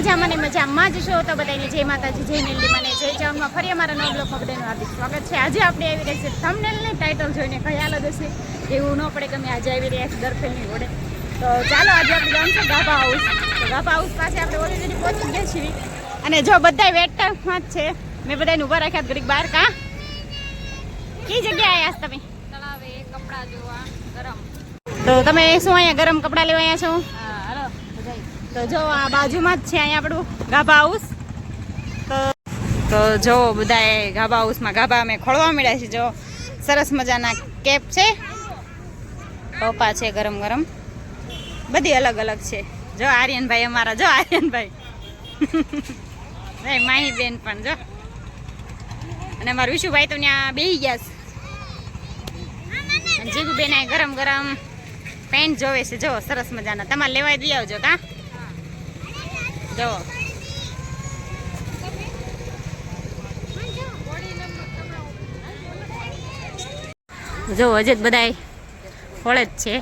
મજામાં ને મજામાં જ છો? તો બધાને જય માતાજી જય નીલી મને જય ચાવનમાં ફરી અમારા નવ બ્લોગમાં બધાનું હાર્દિક સ્વાગત છે. આજે આપણે આવી રહ્યા છે થંબનેલની ટાઇટલ જોઈને ખ્યાલ જ હશે એવું ન પડે કે અમે આજે આવી રહ્યા છીએ દરફેલની ઓડે તો ચાલો આજે આપણે જાણશું ગાભા હાઉસ તો ગાભા હાઉસ પાસે આપણે ઓલરેડી પહોંચી ગયા છીએ. અને જો બધા વેટ ટાઈમમાં જ છે મેં બધાને ઊભા રાખ્યા ઘડીક બહાર કા? કઈ જગ્યાએ આવ્યા તમે? તળાવે કપડા જોવા ગરમ. તો તમે શું અહીંયા ગરમ કપડાં લેવા આવ્યા છો? તો જો આ બાજુમાં જ છે, અહીંયા આપણું ગાભા હાઉસ તો તો જો બધાએ ગાભા હાઉસમાં ગાભા અમે ખોળવા મળ્યા છે જો સરસ મજાના કેપ છે. પપ્પા છે ગરમ ગરમ. બધી અલગ અલગ છે. જો આર્યનભાઈ અમારા, જો આર્યનભાઈ. ભાઈ માહી બેન પણ, જો. અને અમારું વિશુભાઈ તો ત્યાં બેહી ગયા છે. જીગુબેન ગરમ ગરમ પેન્ટ જોવે છે, જો સરસ મજાના. તમારે લેવાય દઈ આવજો, કા? જો જો હજી જ બધાય હોળે જ છે.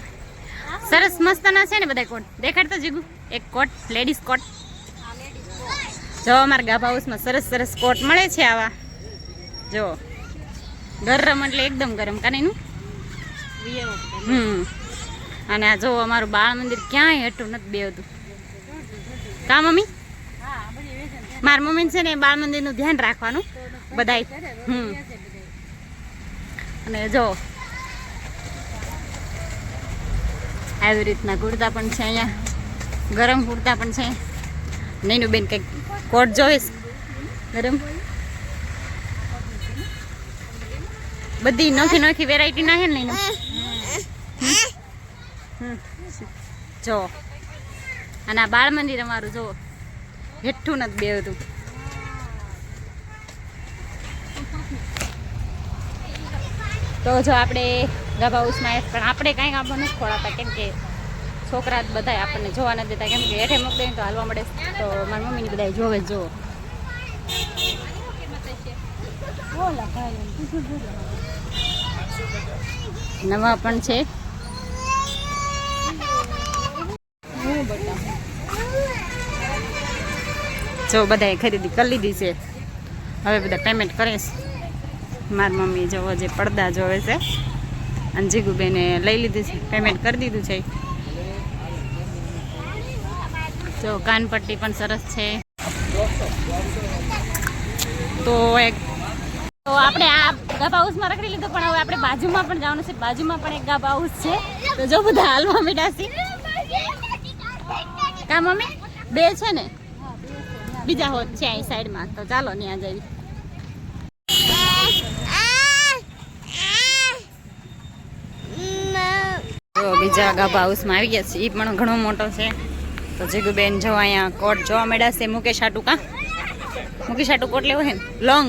સરસ મસ્તના છે ને બધા કોટ. દેખાડતો જીગુ. એક કોટ લેડીઝ કોટ. જો અમારા ગાભા હાઉસમાં સરસ સરસ કોટ મળે છે આવા. જો ગરમ એટલે એકદમ ગરમ. કાનીનું હમ. અને આ જો અમારું બાળ મંદિર ક્યાંય હેઠું નથી બેવતું કા મમ્મી? મારા મમ્મી છે ને બાળ મંદિરનું ધ્યાન રાખવાનું બધાય. હમ. અને જો આવી રીતના કુર્તા પણ છે અહીંયા. ગરમ કુર્તા પણ છે. નૈનું બેન કંઈક કોટ જોઈશ ગરમ. બધી નોખી નોખી વેરાયટી ના છે ને જો. અને આ બાળ મંદિર અમારું જો હેઠું નથી બેવતું તો જો આપણે ગભા આવ્યા પણ આપણે કાંઈ કામ નથી ખોળાતા, કેમ કે છોકરા જ બધા આપણને જોવા નથી દેતા. કેમ કે હેઠે મૂકી તો હાલવા મળે તો મારી મમ્મીની બધા જોવે જો નવા પણ છે. જો બધાએ ખરીદી કરી લીધી છે. હવે બધા પેમેન્ટ કરીશ મારી મમ્મી જોવો જે પડદા જોવે છે. અને જીગુબેને લઈ લીધી છે. પેમેન્ટ કરી દીધું છે. જો કાનપટ્ટી પણ સરસ છે. તો એક તો આપણે આ ગાભા હાઉસમાં રખડી લીધું, પણ હવે આપણે બાજુમાં પણ જવાનું છે. બાજુમાં પણ એક ગાભા હાઉસ છે. તો જો બધા હાલવા મીડા છે કા મમ્મી? બે છે ને? બીજા હોત છે અહીં સાઈડમાં, તો ચાલો ત્યાં જઈએ જો બીજા ગાભા હાઉસમાં આવી ગયા છે એ પણ ઘણો મોટો છે. તો જીગુબેન જો અહીંયા કોટ જોવા મળ્યા છે, મુકેશ આટુ કા? મુકેશ આટુ કોટ લેવો છે? લોંગ.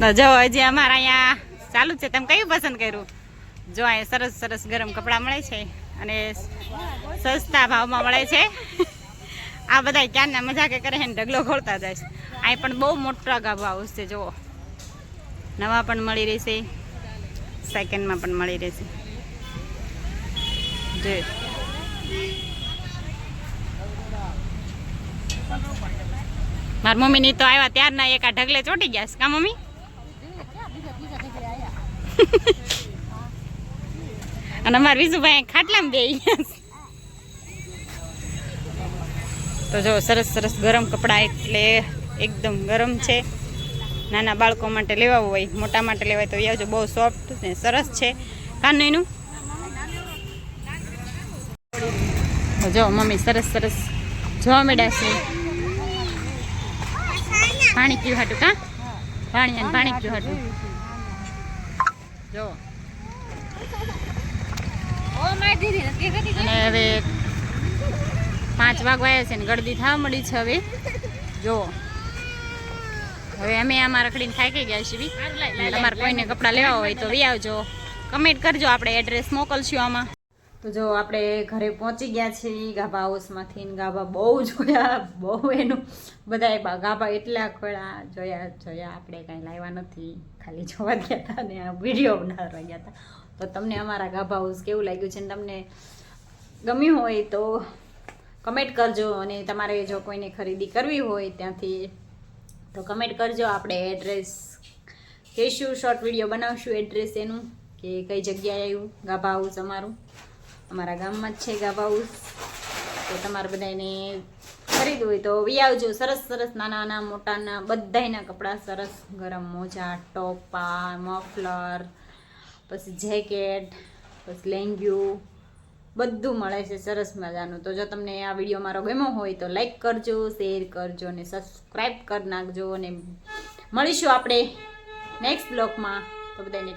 તો જો હજી અમારા અહીંયા ચાલુ છે. તમે કયું પસંદ કર્યું? જો અહીંયા સરસ સરસ ગરમ કપડાં મળે છે. અને સસ્તા ભાવમાં મળે છે. આ બધા ક્યારના મજાકે કરે છે ને ઢગલો ખોલતા જાય અહીં પણ બહુ મોટા ગાભા હાઉસ છે જુઓ. નવા પણ મળી રહેશે. સેકન્ડમાં પણ મળી રહેશે. જે મમ્મી મમ્મીની તો આવ્યા ત્યારના એક આ ઢગલે ચોટી ગયા છે, કા મમ્મી? અને અમારા વિજુભાઈ ખાટલામાં બે તો જો સરસ સરસ ગરમ કપડાં એટલે એકદમ ગરમ છે. નાના બાળકો માટે લેવા હોય, મોટા માટે લેવાય તો આવજો, બહુ સોફ્ટ ને સરસ છે. કાનું નહીનું તો જો મમ્મી સરસ સરસ જોવા મળ્યા છે. પાણી પીવું હાટું કા? પાણી પાણી પીવું હાટું. જો ઓ મારી દીદી નથી કહેતી અને હવે પાંચ વાગવાયા છે ને ગળદી થવા મળી છે હવે. જો. હવે અમે આમાં રખડીને થાકી ગયા છીએ તમારે કોઈને કપડાં લેવા હોય તો વી આવજો. કમેન્ટ કરજો આપણે એડ્રેસ મોકલશું આમાં. તો જો આપણે ઘરે પહોંચી ગયા છીએ ગાભા હાઉસમાંથી ગાભા બહુ જોયા, બહુ એનું બધા ગાભા એટલા ખોળા, જોયા જોયા, આપણે કાંઈ લાવ્યા નથી. ખાલી જોવા ગયા હતા ને આ વીડિયો બનાવવા ગયા હતા તો તમને અમારા ગાભા હાઉસ કેવું લાગ્યું છે ને તમને ગમ્યું હોય તો કમેન્ટ કરજો અને તમારે જો કોઈને ખરીદી કરવી હોય ત્યાંથી, તો કમેન્ટ કરજો. આપણે એડ્રેસ કહીશું શોર્ટ વીડિયો બનાવશું એડ્રેસ એનું, કે કઈ જગ્યાએ આવ્યું, ગાભા હાઉસ અમારું. અમારા ગામમાં જ છે ગાભા હાઉસ તો તમારે બધાને ખરીદવું હોય તો વી આવજો. સરસ સરસ નાના નાના મોટાના બધાયના કપડાં સરસ ગરમ મોજા, ટોપા, મફલર પછી જેકેટ, પછી લેંગ્યુ, બધું મળે છે સરસ મજાનું. તો જો તમને આ વીડિયો મારો ગમ્યો હોય તો લાઈક કરજો શેર કરજો અને સબસ્ક્રાઈબ કરી નાખજો અને મળીશું આપણે નેક્સ્ટ બ્લોગમાં તો બધાને